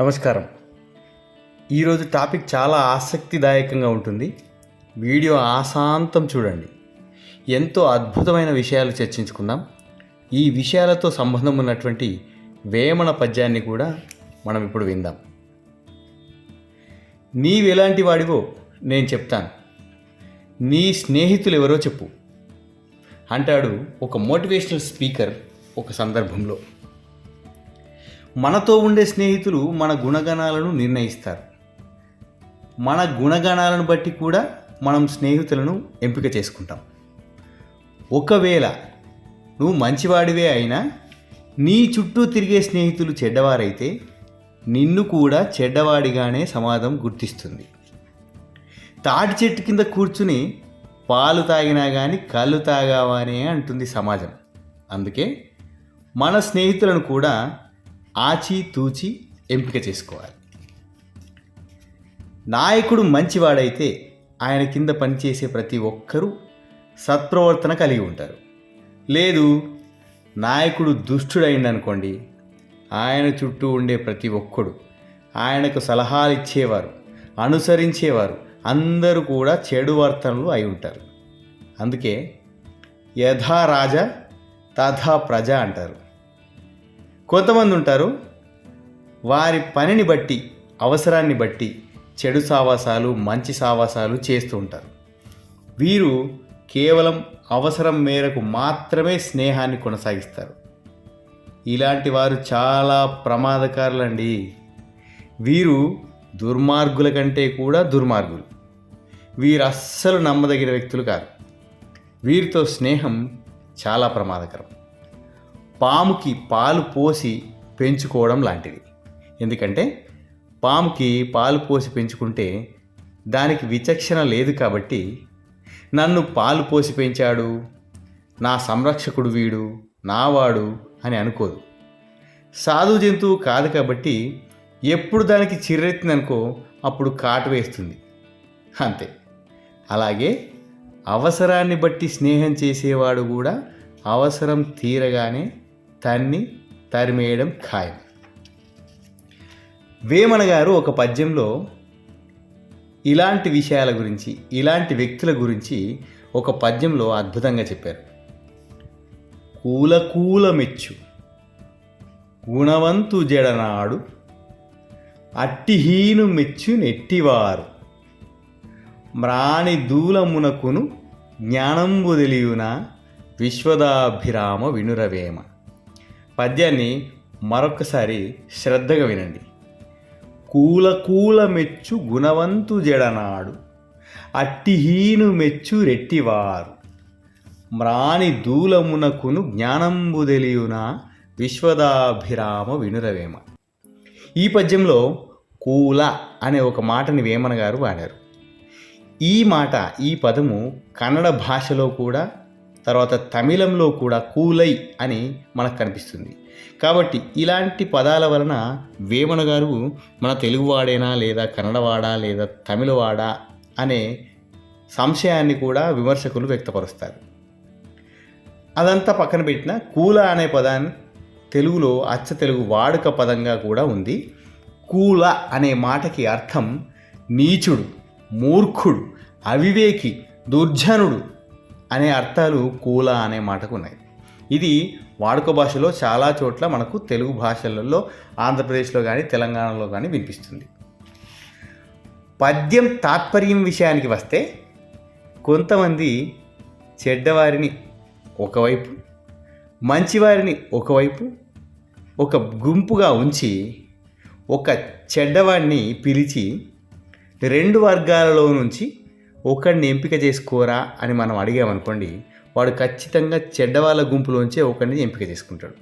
నమస్కారం. ఈరోజు టాపిక్ చాలా ఆసక్తిదాయకంగా ఉంటుంది. వీడియో ఆశాంతం చూడండి. ఎంతో అద్భుతమైన విషయాలు చర్చించుకుందాం. ఈ విషయాలతో సంబంధం ఉన్నటువంటి వేమన పద్యాన్ని కూడా మనం ఇప్పుడు విందాం. నీవెలాంటి వాడివో నేను చెప్తాను. నీ స్నేహితులు ఎవరో చెప్పు. అంటాడు ఒక మోటివేషనల్ స్పీకర్ ఒక సందర్భంలో. మనతో ఉండే స్నేహితులు మన గుణగణాలను నిర్ణయిస్తారు. మన గుణగణాలను బట్టి కూడా మనం స్నేహితులను ఎంపిక చేసుకుంటాం. ఒకవేళ నువ్వు మంచివాడివే అయినా నీ చుట్టూ తిరిగే స్నేహితులు చెడ్డవారైతే నిన్ను కూడా చెడ్డవాడిగానే సమాజం గుర్తిస్తుంది. తాటి చెట్టు కింద కూర్చుని పాలు తాగినా కానీ కళ్ళు తాగావానే అంటుంది సమాజం. అందుకే మన స్నేహితులను కూడా ఆచితూచి ఎంపిక చేసుకోవాలి. నాయకుడు మంచివాడైతే ఆయన కింద పనిచేసే ప్రతి ఒక్కరూ సత్ప్రవర్తన కలిగి ఉంటారు. లేదు నాయకుడు దుష్టుడైందనుకోండి ఆయన చుట్టూ ఉండే ప్రతి ఒక్కడు ఆయనకు సలహాలు ఇచ్చేవారు అనుసరించేవారు అందరూ కూడా చెడు వర్తనలు అయి ఉంటారు. అందుకే యథా రాజా తథా ప్రజ అంటారు. కొంతమంది ఉంటారు వారి పనిని బట్టి అవసరాన్ని బట్టి చెడు సావాసాలు మంచి సావాసాలు చేస్తూ ఉంటారు. వీరు కేవలం అవసరం మేరకు మాత్రమే స్నేహాన్ని కొనసాగిస్తారు. ఇలాంటి వారు చాలా ప్రమాదకారులండి. వీరు దుర్మార్గుల కంటే కూడా దుర్మార్గులు. వీరు అస్సలు నమ్మదగిన వ్యక్తులు కాదు వీరితో స్నేహం చాలా ప్రమాదకరం. పాముకి పాలు పోసి పెంచుకోవడం లాంటిది. ఎందుకంటే పాముకి పాలు పోసి పెంచుకుంటే దానికి విచక్షణ లేదు కాబట్టి నన్ను పాలు పోసి పెంచాడు నా సంరక్షకుడు వీడు నావాడు అని అనుకోదు. సాధు జంతువు కాదు కాబట్టి ఎప్పుడు దానికి చిర్రెత్తిందనుకో అప్పుడు కాటు వేస్తుంది. అంతే. అలాగే అవసరాన్ని బట్టి స్నేహం చేసేవాడు కూడా అవసరం తీరగానే తన్ని తరిమేయడం ఖాయం. వేమన గారు ఒక పద్యంలో ఇలాంటి విషయాల గురించి ఇలాంటి వ్యక్తుల గురించి ఒక పద్యంలో అద్భుతంగా చెప్పారు. కూలకూల మెచ్చు గుణవంతు జడనాడు అట్టిహీను మెచ్చు నెట్టివారు మ్రాణి దూలమునకును జ్ఞానంబు తెలియున విశ్వదాభిరామ వినురవేమ. పద్యాన్ని మరొకసారి శ్రద్ధగా వినండి. కూల కూల మెచ్చు గుణవంతు జడనాడు అట్టిహీను మెచ్చు రెట్టివారు. మ్రాణి దూలమునకును జ్ఞానంబు తెలియున విశ్వదాభిరామ వినురవేమ ఈ పద్యంలో కూల అనే ఒక మాటని వేమన గారు వాడారు. ఈ మాట ఈ పదము కన్నడ భాషలో కూడా తర్వాత తమిళంలో కూడా కూలై అని మనకు కనిపిస్తుంది. కాబట్టి ఇలాంటి పదాల వలన వేమన గారు మన తెలుగువాడేనా లేదా కన్నడవాడా లేదా తమిళవాడా అనే సంశయాన్ని కూడా విమర్శకులు వ్యక్తపరుస్తారు. అదంతా పక్కన పెట్టిన కూల అనే పదాన్ని తెలుగులో అచ్చ తెలుగు వాడుక పదంగా కూడా ఉంది. కూల అనే మాటకి అర్థం నీచుడు మూర్ఖుడు అవివేకి దుర్జనుడు అనే అర్థాలు కూల అనే మాటకు ఉన్నాయి. ఇది వాడుక భాషలో చాలా చోట్ల మనకు తెలుగు భాషలలో ఆంధ్రప్రదేశ్లో కానీ తెలంగాణలో కానీ వినిపిస్తుంది. పద్యం తాత్పర్యం విషయానికి వస్తే కొంతమంది చెడ్డవారిని ఒకవైపు మంచివారిని ఒకవైపు ఒక గుంపుగా ఉంచి ఒక చెడ్డవాడిని పిలిచి రెండు వర్గాలలో నుంచి ఒకడిని ఎంపిక చేసుకోరా అని మనం అడిగామనుకోండి వాడు ఖచ్చితంగా చెడ్డవాళ్ళ గుంపులోంచే ఒకరిని ఎంపిక చేసుకుంటాడు.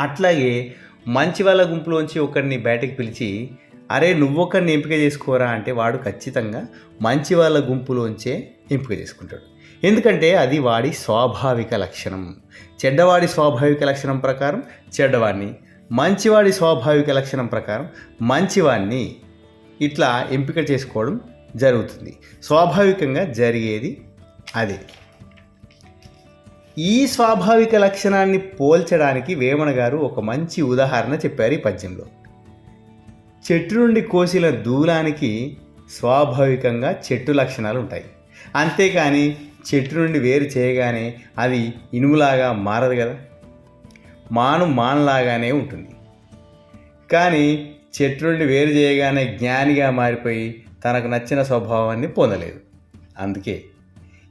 అట్లాగే మంచి వాళ్ళ గుంపులోంచి ఒకరిని బయటకు పిలిచి అరే నువ్వొకరిని ఎంపిక చేసుకోరా అంటే వాడు ఖచ్చితంగా మంచి వాళ్ళ గుంపులోంచే ఎంపిక చేసుకుంటాడు. ఎందుకంటే అది వాడి స్వాభావిక లక్షణం. చెడ్డవాడి స్వాభావిక లక్షణం ప్రకారం చెడ్డవాడిని మంచివాడి స్వాభావిక లక్షణం ప్రకారం మంచివాడిని ఇట్లా ఎంపిక చేసుకోవడం జరుగుతుంది. స్వాభావికంగా జరిగేది అదే. ఈ స్వాభావిక లక్షణాన్ని పోల్చడానికి వేమన గారు ఒక మంచి ఉదాహరణ చెప్పారు ఈ పద్యంలో. చెట్టు నుండి కోసిన దూలానికి స్వాభావికంగా చెట్టు లక్షణాలు ఉంటాయి. అంతేకాని చెట్టు నుండి వేరు చేయగానే అది ఇనుములాగా మారదు కదా. మాను మానలాగానే ఉంటుంది. కానీ చెట్టు నుండి వేరు చేయగానే జ్ఞానిగా మారిపోయి తనకు నచ్చిన స్వభావాన్ని పొందలేదు. అందుకే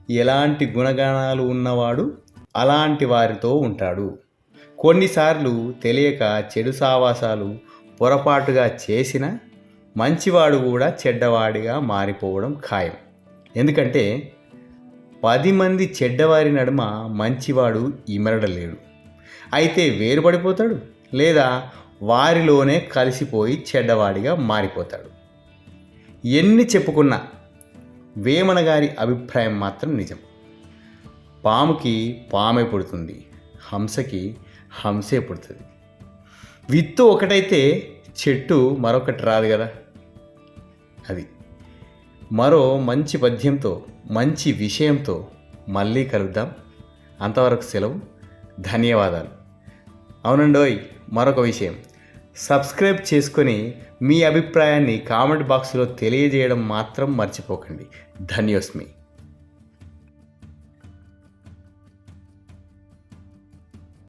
ఎలాంటి గుణగణాలు ఉన్నవాడు అలాంటి వారితో ఉంటాడు. కొన్నిసార్లు తెలియక చెడు సావాసాలు పొరపాటుగా చేసిన మంచివాడు కూడా చెడ్డవాడిగా మారిపోవడం ఖాయం. ఎందుకంటే పది మంది చెడ్డవారి నడుమ మంచివాడు ఇమరడలేడు. అయితే వేరుపడిపోతాడు లేదా వారిలోనే కలిసిపోయి చెడ్డవాడిగా మారిపోతాడు. ఎన్ని చెప్పుకున్నా వేమన గారి అభిప్రాయం మాత్రం నిజం. పాముకి పామే పుడుతుంది హంసకి హంసే పుడుతుంది. విత్తు ఒకటైతే చెట్టు మరొకటి రాదు కదా. అది మరో మంచి పద్యంతో మంచి విషయంతో మళ్ళీ కలుద్దాం. అంతవరకు సెలవు ధన్యవాదాలు. అవునండోయ్ మరొక విషయం. సబ్స్క్రైబ్ చేసుకొని మీ అభిప్రాయాన్ని కామెంట్ బాక్స్లో తెలియజేయడం మాత్రం మర్చిపోకండి. ధన్యోస్మి.